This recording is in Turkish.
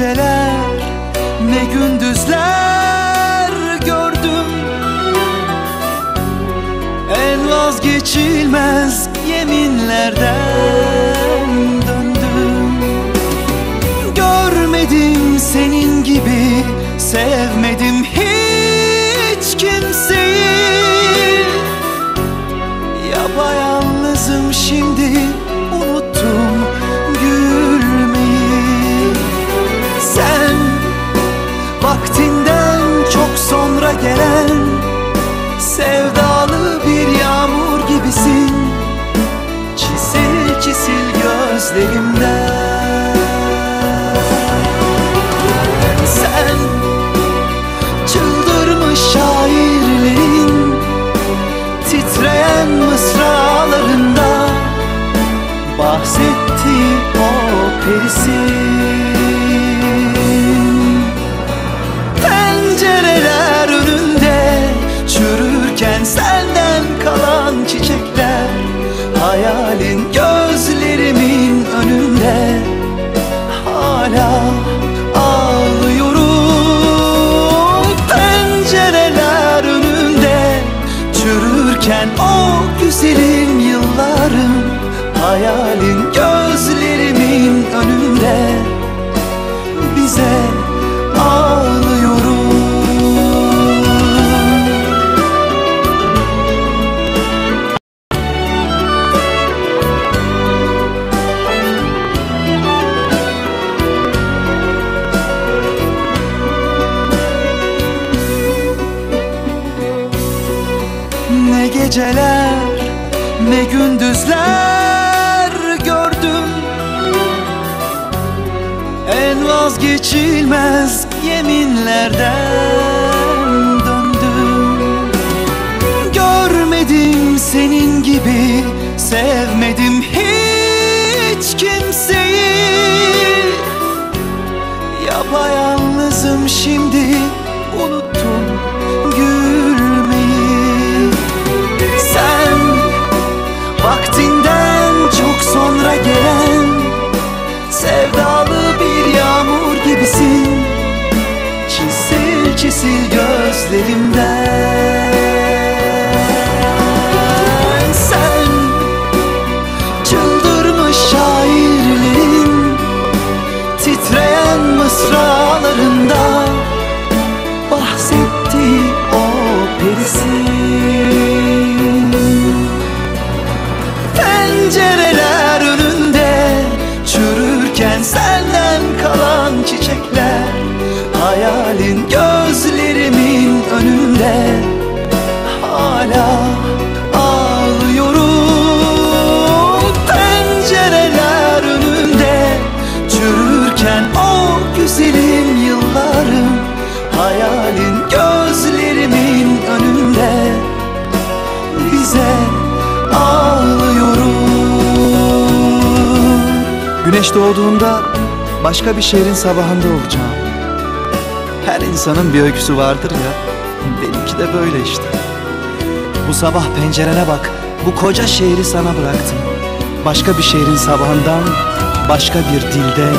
geceler ne gündüzler gördüm. En vazgeçilmez yeminlerden perisin Pencereler önünde Çürürken senden kalan çiçekler Hayalin gözlerimin önünde Hala ağlıyorum. Pencereler önünde Çürürken o güzelim yıllarım Hayalin gözlerimin önünde Bize ağlıyorum Ne geceler ne gündüzler vazgeçilmez yeminlerden döndüm. Görmedim senin gibi sevmedim hiç kimseyi. Yapayalnızım şimdi unuttum gülmeyi. Sen vaktinden çok sonra gelen Sevdalı Çisil gözlerimden Güneş doğduğunda başka bir şehrin sabahında olacağım. Her insanın bir öyküsü vardır ya Benimki de böyle işte. Bu sabah pencerene bak Bu koca şehri sana bıraktım. Başka bir şehrin sabahından Başka bir dilde